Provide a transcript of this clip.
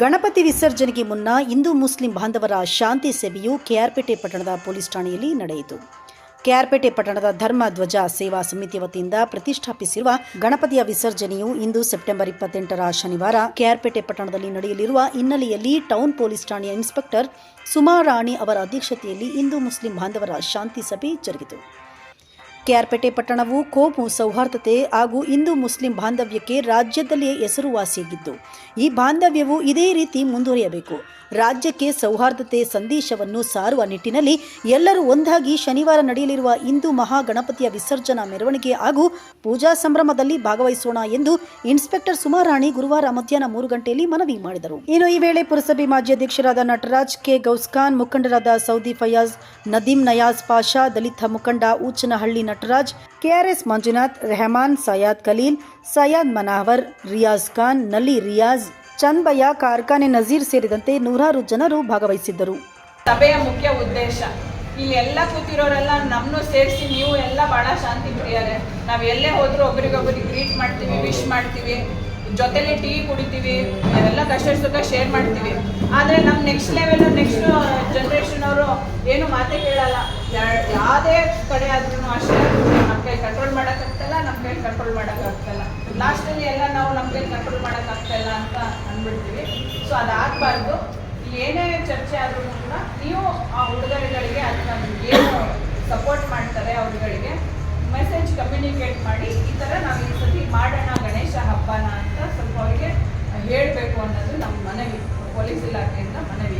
ಗಣಪತಿ ವಿಸರ್ಜನೆಗೆ ಮುನ್ನ ಹಿಂದೂ ಮುಸ್ಲಿಂ ಬಾಂಧವರ ಶಾಂತಿ ಸಭೆಯು ಕೆಆರ್ಪೇಟೆ ಪಟ್ಟಣದ ಪೊಲೀಸ್ ಠಾಣೆಯಲ್ಲಿ ನಡೆಯಿತು. ಕೆಆರ್ಪೇಟೆ ಪಟ್ಟಣದ ಧರ್ಮ ಧ್ವಜ ಸೇವಾ ಸಮಿತಿ ವತಿಯಿಂದ ಪ್ರತಿಷ್ಠಾಪಿಸಿರುವ ಗಣಪತಿಯ ವಿಸರ್ಜನೆಯು ಇಂದು ಸೆಪ್ಟೆಂಬರ್ ಇಪ್ಪತ್ತೆಂಟರ ಶನಿವಾರ ಕೆಆರ್ಪೇಟೆ ಪಟ್ಟಣದಲ್ಲಿ ನಡೆಯಲಿರುವ ಹಿನ್ನೆಲೆಯಲ್ಲಿ ಟೌನ್ ಪೊಲೀಸ್ ಠಾಣೆಯ ಇನ್ಸ್ಪೆಕ್ಟರ್ ಸುಮಾರಾಣಿ ಅವರ ಅಧ್ಯಕ್ಷತೆಯಲ್ಲಿ ಹಿಂದೂ ಮುಸ್ಲಿಂ ಬಾಂಧವರ ಶಾಂತಿ ಸಭೆ ಜರುಗಿತು. ಕೆಆರ್ಪೇಟೆ ಪಟ್ಟಣವು ಕೋಮು ಸೌಹಾರ್ದತೆ ಹಾಗೂ ಹಿಂದೂ ಮುಸ್ಲಿಂ ಬಾಂಧವ್ಯಕ್ಕೆ ರಾಜ್ಯದಲ್ಲಿಯೇ ಹೆಸರುವಾಸಿಯಾಗಿದ್ದು, ಈ ಬಾಂಧವ್ಯವು ಇದೇ ರೀತಿ ಮುಂದುವರಿಯಬೇಕು. ರಾಜ್ಯಕ್ಕೆ ಸೌಹಾರ್ದತೆ ಸಂದೇಶವನ್ನು ಸಾರುವ ನಿಟ್ಟಿನಲ್ಲಿ ಎಲ್ಲರೂ ಒಂದಾಗಿ ಶನಿವಾರ ನಡೆಯಲಿರುವ ಹಿಂದೂ ಮಹಾಗಣಪತಿಯ ವಿಸರ್ಜನಾ ಮೆರವಣಿಗೆ ಹಾಗೂ ಪೂಜಾ ಸಂಭ್ರಮದಲ್ಲಿ ಭಾಗವಹಿಸೋಣ ಎಂದು ಇನ್ಸ್ಪೆಕ್ಟರ್ ಸುಮಾರಾಣಿ ಗುರುವಾರ ಮಧ್ಯಾಹ್ನ ಮೂರು ಗಂಟೆಯಲ್ಲಿ ಮನವಿ ಮಾಡಿದರು. ಇನ್ನು ಈ ವೇಳೆ ಪುರಸಭೆ ಮಾಜಿ ಅಧ್ಯಕ್ಷರಾದ ನಟರಾಜ್ ಕೆ. ಗೌಸ್ಖಾನ್ ಮುಖಂಡರಾದ ಸೌದಿ ಫಯಾಜ್, ನದೀಂ ನಯಾಜ್ ಪಾಷಾ, ದಲಿತ ಮುಖಂಡ ಊಚನಹಳ್ಳಿ ನಟರಾಜ್ ಕೆಆರ್ಎಸ್ ಮಂಜುನಾಥ್ ರೆಹಮಾನ್ ಸಯಾದ್ ಖಲೀಲ್ ಸಯಾದ್ ಮನಾವರ್ ರಿಯಾಜ್ ಖಾನ್ ನಲಿ ರಿಯಾಜ್ ಚಂದಬಯ್ಯ ಕಾರ್ಖಾನೆ ನಜೀರ್ ಸೇರಿದಂತೆ ನೂರಾರು ಜನರು ಭಾಗವಹಿಸಿದ್ದರು. ಸಭೆಯ ಮುಖ್ಯ ಉದ್ದೇಶ ಇಲ್ಲಿ ಎಲ್ಲ ಕೂತಿರೋರೆಲ್ಲ ನಮ್ಮನ್ನು ಸೇರಿಸಿ ನೀವು ಎಲ್ಲ ಬಹಳ ಶಾಂತಿ ಪ್ರಿಯರೇ. ನಾವು ಎಲ್ಲೇ ಹೋದ್ರೂ ಒಬ್ರಿಗೊಬ್ರಿಗೆ ಗ್ರೀಟ್ ಮಾಡ್ತೀವಿ ವಿಶ್ ಮಾಡ್ತೀವಿ ಜೊತೆಲಿ ಟೀ ಕುಡಿತೀವಿ ಎಲ್ಲ ಕಷ್ಟ ಸುಖ ಶೇರ್ ಮಾಡ್ತೀವಿ. ಆದರೆ ನಮ್ಮ ನೆಕ್ಸ್ಟ್ ಲೆವೆಲ್ ನೆಕ್ಸ್ಟ್ ಜನ್ರೇಷನ್ ಅವರು ಏನು ಮಾತೇ ಕೇಳಲ್ಲ. ಯಾವುದೇ ಕಡೆ ಆದ್ರೂ ಅಷ್ಟೇ. ಕಂಟ್ರೋಲ್ ಮಾಡೋಕ್ಕಾಗ್ತಲ್ಲ ನಮ್ಮ ಕೈ ಕಂಟ್ರೋಲ್ ಮಾಡೋಕ್ಕಾಗ್ತಲ್ಲ. ಲಾಸ್ಟಲ್ಲಿ ಎಲ್ಲ ನಾವು ನಮ್ಮ ಕೈ ಕಂಟ್ರೋಲ್ ಮಾಡೋಕ್ಕಾಗ್ತಲ್ಲ ಅಂತ ಅಂದ್ಬಿಡ್ತೀವಿ. ಸೊ ಅದಾಗಬಾರ್ದು. ಏನೇ ಚರ್ಚೆ ಆದ್ರೂ ಕೂಡ ನೀವು ಆ ಹುಡುಗರುಗಳಿಗೆ ಅಥವಾ ಏನು ಸಪೋರ್ಟ್ ಮಾಡ್ತಾರೆ ಅವ್ರುಗಳಿಗೆ ಮೆಸೇಜ್ ಕಮ್ಯುನಿಕೇಟ್ ಮಾಡಿ, ಈ ಥರ ನಾವು ಈ ಸತಿ ಮಾಡೋಣ ಗಣೇಶ ಹಬ್ಬನ ಅಂತ ಸ್ವಲ್ಪ ಅವರಿಗೆ ಹೇಳಬೇಕು ಅನ್ನೋದು ನಮ್ಮ ಮನವಿ, ಪೊಲೀಸ್ ಇಲಾಖೆಯಿಂದ ಮನವಿ